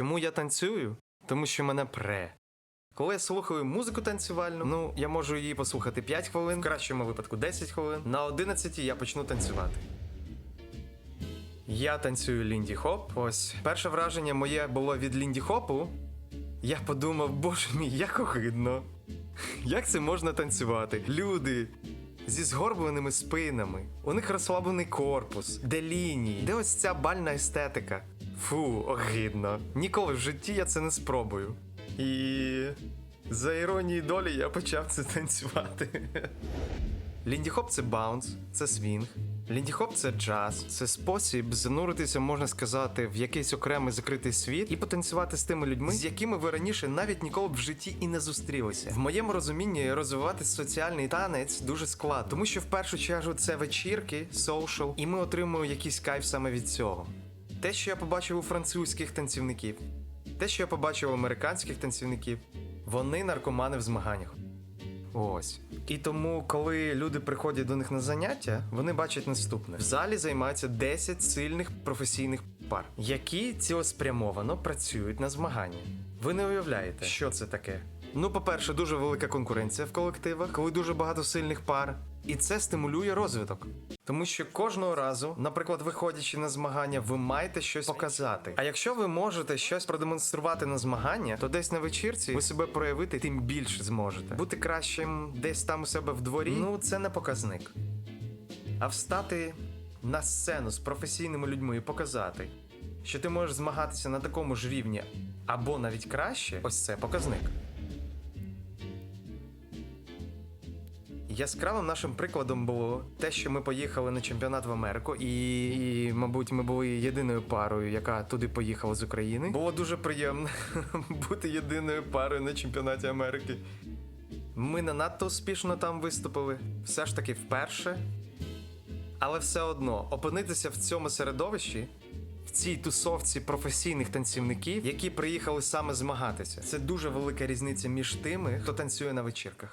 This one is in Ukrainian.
Чому я танцюю? Тому що мене пре. Коли я слухаю музику танцювальну, ну я можу її послухати 5 хвилин, в кращому випадку 10 хвилин. На 11 я почну танцювати. Я танцюю лінді хоп. Ось перше враження моє було від лінді хопу. Я подумав, боже мій, як огидно. Як це можна танцювати? Люди зі згорбленими спинами, у них розслаблений корпус, де лінії, де ось ця бальна естетика. Фу, огидно. Ніколи в житті я це не спробую. І за іронією долі я почав це танцювати. Лінді хоп це баунс, це свінг. Лінді хоп це джаз, це спосіб зануритися, можна сказати, в якийсь окремий закритий світ і потанцювати з тими людьми, з якими ви раніше навіть ніколи б в житті і не зустрілися. В моєму розумінні розвивати соціальний танець дуже складно, тому що в першу чергу це вечірки, соушал, і ми отримуємо якийсь кайф саме від цього. Те, що я побачив у французьких танцівників, те, що я побачив у американських танцівників, вони наркомани в змаганнях. Ось. І тому, коли люди приходять до них на заняття, вони бачать наступне: в залі займаються 10 сильних професійних пар, які цілеспрямовано працюють на змагання. Ви не уявляєте, що це таке. Ну, по-перше, дуже велика конкуренція в колективах, коли дуже багато сильних пар, і це стимулює розвиток. Тому що кожного разу, наприклад, виходячи на змагання, ви маєте щось показати. А якщо ви можете щось продемонструвати на змагання, то десь на вечірці ви себе проявити тим більше зможете. Бути кращим десь там у себе в дворі, ну це не показник. А встати на сцену з професійними людьми і показати, що ти можеш змагатися на такому ж рівні або навіть краще, ось це показник. Яскравим нашим прикладом було те, що ми поїхали на чемпіонат в Америку, і, і мабуть, ми були єдиною парою, яка туди поїхала з України. Було дуже приємно бути єдиною парою на чемпіонаті Америки. Ми не надто успішно там виступили, все ж таки вперше. Але все одно опинитися в цьому середовищі, в цій тусовці професійних танцівників, які приїхали саме змагатися. Це дуже велика різниця між тими, хто танцює на вечірках.